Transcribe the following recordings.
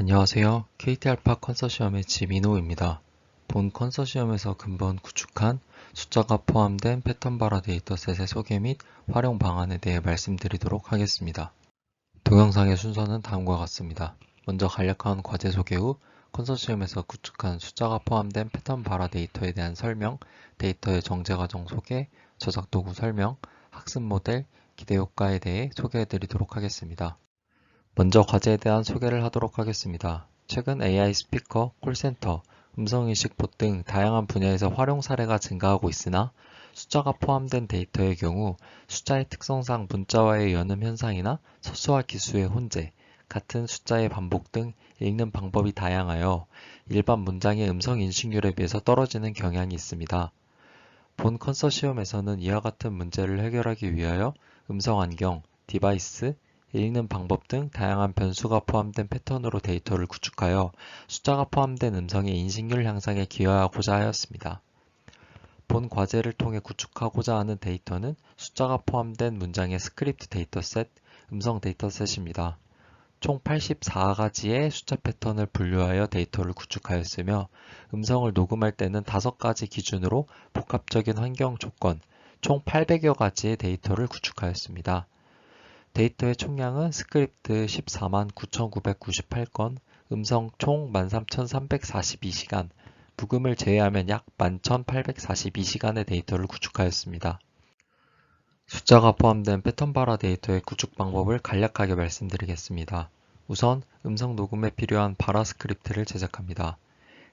안녕하세요. KT알파 컨소시엄의 지민호입니다. 본 컨소시엄에서 근본 구축한 숫자가 포함된 패턴 발화 데이터셋의 소개 및 활용 방안에 대해 말씀드리도록 하겠습니다. 동영상의 순서는 다음과 같습니다. 먼저 간략한 과제 소개 후 컨소시엄에서 구축한 숫자가 포함된 패턴 발화 데이터에 대한 설명, 데이터의 정제 과정 소개, 저작 도구 설명, 학습 모델, 기대 효과에 대해 소개해 드리도록 하겠습니다. 먼저 과제에 대한 소개를 하도록 하겠습니다. 최근 AI 스피커, 콜센터, 음성인식 봇등 다양한 분야에서 활용 사례가 증가하고 있으나 숫자가 포함된 데이터의 경우 숫자의 특성상 문자와의 연음 현상이나 서수와 기수의 혼재, 같은 숫자의 반복 등 읽는 방법이 다양하여 일반 문장의 음성 인식률에 비해서 떨어지는 경향이 있습니다. 본 컨소시엄에서는 이와 같은 문제를 해결하기 위하여 음성 환경, 디바이스, 읽는 방법 등 다양한 변수가 포함된 패턴으로 데이터를 구축하여 숫자가 포함된 음성의 인식률 향상에 기여하고자 하였습니다. 본 과제를 통해 구축하고자 하는 데이터는 숫자가 포함된 문장의 스크립트 데이터셋, 음성 데이터셋입니다. 총 84가지의 숫자 패턴을 분류하여 데이터를 구축하였으며 음성을 녹음할 때는 5가지 기준으로 복합적인 환경 조건, 총 800여 가지의 데이터를 구축하였습니다. 데이터의 총량은 스크립트 14만 9,998건, 음성 총 13,342시간, 부금을 제외하면 약 11,842시간의 데이터를 구축하였습니다. 숫자가 포함된 패턴 발화 데이터의 구축 방법을 간략하게 말씀드리겠습니다. 우선 음성 녹음에 필요한 발화 스크립트를 제작합니다.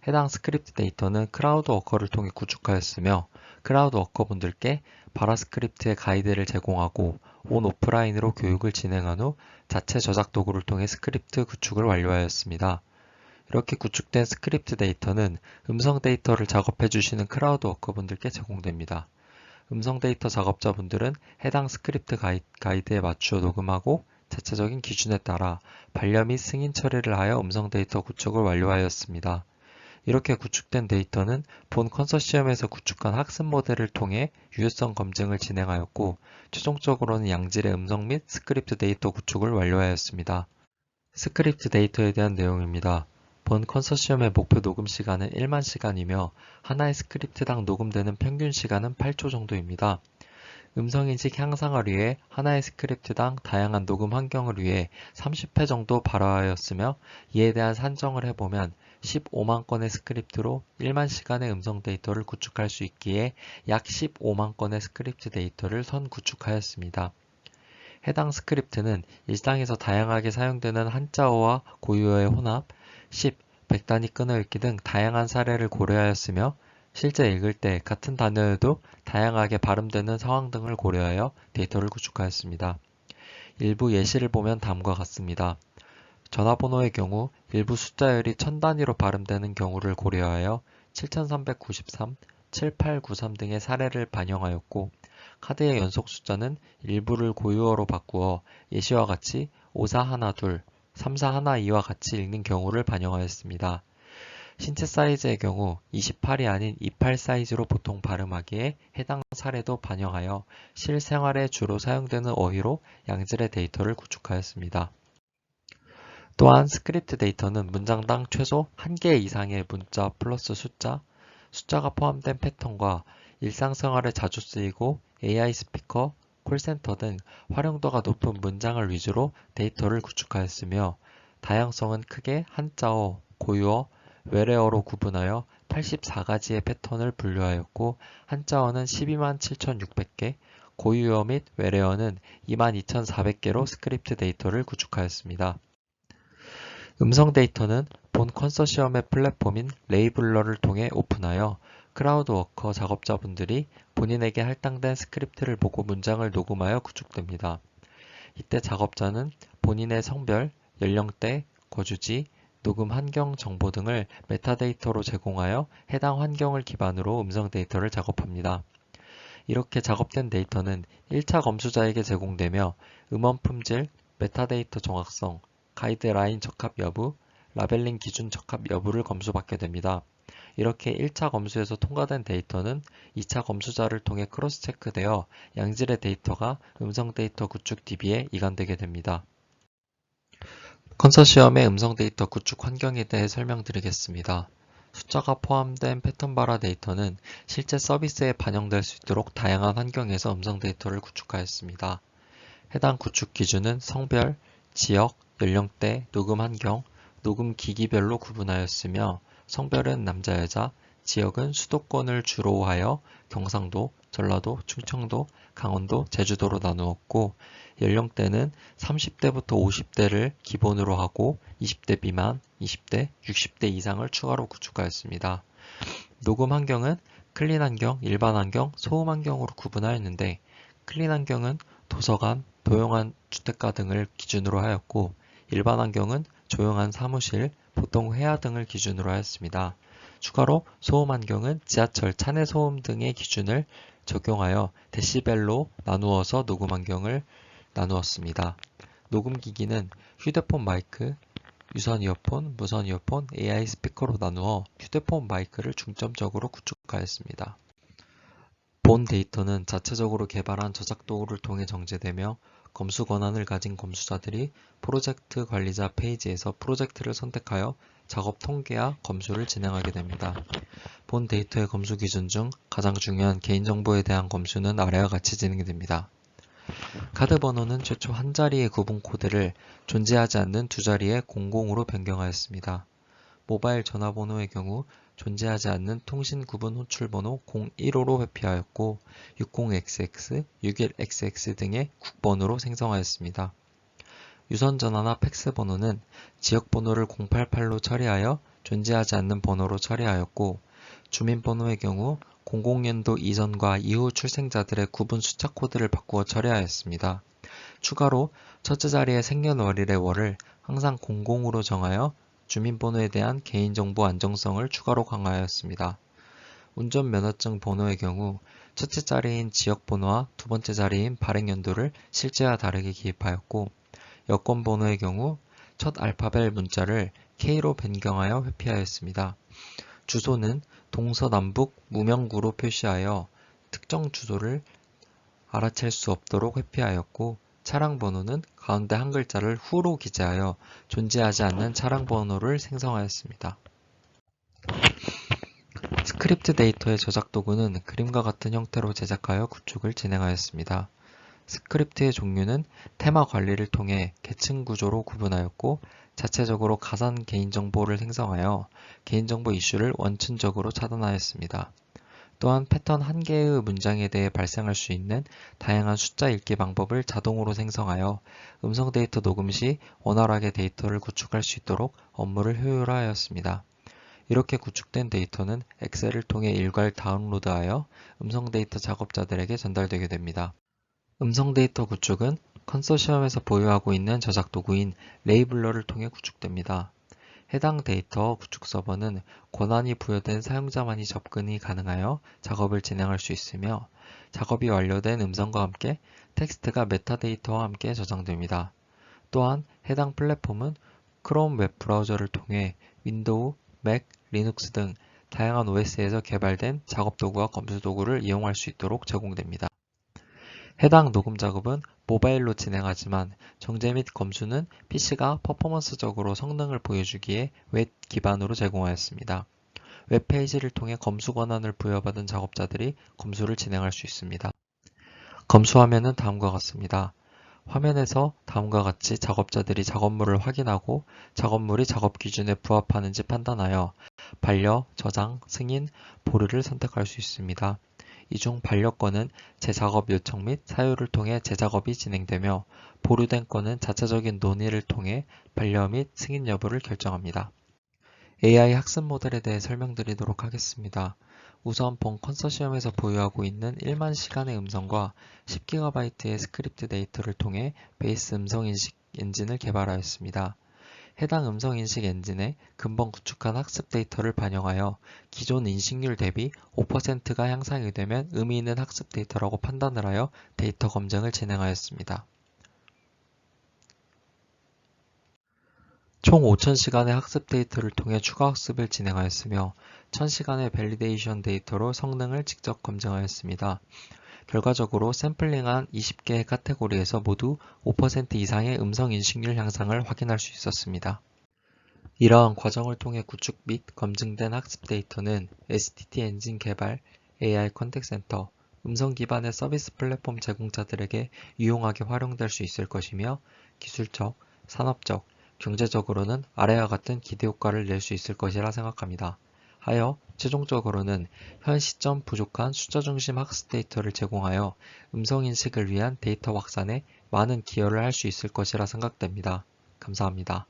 해당 스크립트 데이터는 크라우드 워커를 통해 구축하였으며 크라우드 워커 분들께 발화 스크립트의 가이드를 제공하고 온 오프라인으로 교육을 진행한 후 자체 저작 도구를 통해 스크립트 구축을 완료하였습니다. 이렇게 구축된 스크립트 데이터는 음성 데이터를 작업해 주시는 크라우드 워커분들께 제공됩니다. 음성 데이터 작업자분들은 해당 스크립트 가이드에 맞추어 녹음하고 자체적인 기준에 따라 반려 및 승인 처리를 하여 음성 데이터 구축을 완료하였습니다. 이렇게 구축된 데이터는 본 컨소시엄에서 구축한 학습 모델을 통해 유효성 검증을 진행하였고 최종적으로는 양질의 음성 및 스크립트 데이터 구축을 완료하였습니다. 스크립트 데이터에 대한 내용입니다. 본 컨소시엄의 목표 녹음 시간은 1만 시간이며 하나의 스크립트당 녹음되는 평균 시간은 8초 정도입니다. 음성인식 향상을 위해 하나의 스크립트당 다양한 녹음 환경을 위해 30회 정도 발화하였으며 이에 대한 산정을 해보면 15만 건의 스크립트로 1만 시간의 음성 데이터를 구축할 수 있기에 약 15만 건의 스크립트 데이터를 선 구축하였습니다. 해당 스크립트는 일상에서 다양하게 사용되는 한자어와 고유어의 혼합, 10, 100단위 끊어읽기 등 다양한 사례를 고려하였으며 실제 읽을 때 같은 단어에도 다양하게 발음되는 상황 등을 고려하여 데이터를 구축하였습니다. 일부 예시를 보면 다음과 같습니다. 전화번호의 경우 일부 숫자열이 천 단위로 발음되는 경우를 고려하여 7393, 7893 등의 사례를 반영하였고 카드의 연속 숫자는 일부를 고유어로 바꾸어 예시와 같이 5412, 3412와 같이 읽는 경우를 반영하였습니다. 신체 사이즈의 경우 28이 아닌 28 사이즈로 보통 발음하기에 해당 사례도 반영하여 실생활에 주로 사용되는 어휘로 양질의 데이터를 구축하였습니다. 또한 스크립트 데이터는 문장당 최소 1개 이상의 문자 플러스 숫자, 숫자가 포함된 패턴과 일상생활에 자주 쓰이고 AI 스피커, 콜센터 등 활용도가 높은 문장을 위주로 데이터를 구축하였으며 다양성은 크게 한자어, 고유어, 외래어로 구분하여 84가지의 패턴을 분류하였고 한자어는 12만 7,600개, 고유어 및 외래어는 22,400개로 스크립트 데이터를 구축하였습니다. 음성 데이터는 본 컨소시엄의 플랫폼인 레이블러를 통해 오픈하여 크라우드 워커 작업자분들이 본인에게 할당된 스크립트를 보고 문장을 녹음하여 구축됩니다. 이때 작업자는 본인의 성별, 연령대, 거주지, 녹음 환경 정보 등을 메타데이터로 제공하여 해당 환경을 기반으로 음성 데이터를 작업합니다. 이렇게 작업된 데이터는 1차 검수자에게 제공되며 음원 품질, 메타데이터 정확성, 가이드라인 적합 여부, 라벨링 기준 적합 여부를 검수받게 됩니다. 이렇게 1차 검수에서 통과된 데이터는 2차 검수자를 통해 크로스 체크되어 양질의 데이터가 음성 데이터 구축 DB에 이관되게 됩니다. 컨소시엄의 음성 데이터 구축 환경에 대해 설명드리겠습니다. 숫자가 포함된 패턴 발화 데이터는 실제 서비스에 반영될 수 있도록 다양한 환경에서 음성 데이터를 구축하였습니다. 해당 구축 기준은 성별, 지역, 연령대, 녹음 환경, 녹음 기기별로 구분하였으며 성별은 남자, 여자, 지역은 수도권을 주로 하여 경상도, 전라도, 충청도, 강원도, 제주도로 나누었고 연령대는 30대부터 50대를 기본으로 하고 20대 미만, 20대, 60대 이상을 추가로 구축하였습니다. 녹음 환경은 클린 환경, 일반 환경, 소음 환경으로 구분하였는데 클린 환경은 도서관, 도용한 주택가 등을 기준으로 하였고 일반 환경은 조용한 사무실, 보통 회화 등을 기준으로 하였습니다. 추가로 소음 환경은 지하철, 차내 소음 등의 기준을 적용하여 데시벨로 나누어서 녹음 환경을 나누었습니다. 녹음 기기는 휴대폰 마이크, 유선 이어폰, 무선 이어폰, AI 스피커로 나누어 휴대폰 마이크를 중점적으로 구축하였습니다. 본 데이터는 자체적으로 개발한 저작 도구를 통해 정제되며 검수 권한을 가진 검수자들이 프로젝트 관리자 페이지에서 프로젝트를 선택하여 작업 통계와 검수를 진행하게 됩니다. 본 데이터의 검수 기준 중 가장 중요한 개인정보에 대한 검수는 아래와 같이 진행됩니다. 카드 번호는 최초 한 자리의 구분 코드를 존재하지 않는 두 자리의 00으로 변경하였습니다. 모바일 전화번호의 경우 존재하지 않는 통신 구분 호출 번호 015로 회피하였고 60XX, 61XX 등의 국번호로 생성하였습니다. 유선 전화나 팩스 번호는 지역 번호를 088로 처리하여 존재하지 않는 번호로 처리하였고 주민번호의 경우 00년도 이전과 이후 출생자들의 구분 숫자 코드를 바꾸어 처리하였습니다. 추가로 첫째 자리의 생년월일의 월을 항상 00으로 정하여 주민번호에 대한 개인정보 안정성을 추가로 강화하였습니다. 운전면허증 번호의 경우 첫째 자리인 지역번호와 두 번째 자리인 발행연도를 실제와 다르게 기입하였고 여권 번호의 경우 첫 알파벳 문자를 K로 변경하여 회피하였습니다. 주소는 동서남북 무명구로 표시하여 특정 주소를 알아챌 수 없도록 회피하였고 차량 번호는 가운데 한 글자를 후로 기재하여 존재하지 않는 차량 번호를 생성하였습니다. 스크립트 데이터의 저작 도구는 그림과 같은 형태로 제작하여 구축을 진행하였습니다. 스크립트의 종류는 테마 관리를 통해 계층 구조로 구분하였고 자체적으로 가산 개인정보를 생성하여 개인정보 이슈를 원천적으로 차단하였습니다. 또한 패턴 한 개의 문장에 대해 발생할 수 있는 다양한 숫자 읽기 방법을 자동으로 생성하여 음성 데이터 녹음 시 원활하게 데이터를 구축할 수 있도록 업무를 효율화하였습니다. 이렇게 구축된 데이터는 엑셀을 통해 일괄 다운로드하여 음성 데이터 작업자들에게 전달되게 됩니다. 음성 데이터 구축은 컨소시엄에서 보유하고 있는 저작 도구인 레이블러를 통해 구축됩니다. 해당 데이터 구축 서버는 권한이 부여된 사용자만이 접근이 가능하여 작업을 진행할 수 있으며 작업이 완료된 음성과 함께 텍스트가 메타데이터와 함께 저장됩니다. 또한 해당 플랫폼은 크롬 웹 브라우저를 통해 윈도우, 맥, 리눅스 등 다양한 OS에서 개발된 작업 도구와 검수 도구를 이용할 수 있도록 제공됩니다. 해당 녹음 작업은 모바일로 진행하지만 정제 및 검수는 PC가 퍼포먼스적으로 성능을 보여주기에 웹 기반으로 제공하였습니다. 웹페이지를 통해 검수 권한을 부여받은 작업자들이 검수를 진행할 수 있습니다. 검수 화면은 다음과 같습니다. 화면에서 다음과 같이 작업자들이 작업물을 확인하고 작업물이 작업 기준에 부합하는지 판단하여 반려, 저장, 승인, 보류를 선택할 수 있습니다. 이 중 반려권은 재작업 요청 및 사유를 통해 재작업이 진행되며 보류된 건은 자체적인 논의를 통해 반려 및 승인 여부를 결정합니다. AI 학습 모델에 대해 설명드리도록 하겠습니다. 우선 본 컨소시엄에서 보유하고 있는 1만 시간의 음성과 10GB의 스크립트 데이터를 통해 베이스 음성 인식 엔진을 개발하였습니다. 해당 음성 인식 엔진에 근본 구축한 학습 데이터를 반영하여 기존 인식률 대비 5%가 향상이 되면 의미 있는 학습 데이터라고 판단을 하여 데이터 검증을 진행하였습니다. 총 5,000시간의 학습 데이터를 통해 추가 학습을 진행하였으며 1,000시간의 밸리데이션 데이터로 성능을 직접 검증하였습니다. 결과적으로 샘플링한 20개의 카테고리에서 모두 5% 이상의 음성 인식률 향상을 확인할 수 있었습니다. 이러한 과정을 통해 구축 및 검증된 학습 데이터는 STT 엔진 개발, AI 컨택센터, 음성 기반의 서비스 플랫폼 제공자들에게 유용하게 활용될 수 있을 것이며 기술적, 산업적, 경제적으로는 아래와 같은 기대 효과를 낼 수 있을 것이라 생각합니다. 하여 최종적으로는 현 시점 부족한 숫자 중심 학습 데이터를 제공하여 음성 인식을 위한 데이터 확산에 많은 기여를 할 수 있을 것이라 생각됩니다. 감사합니다.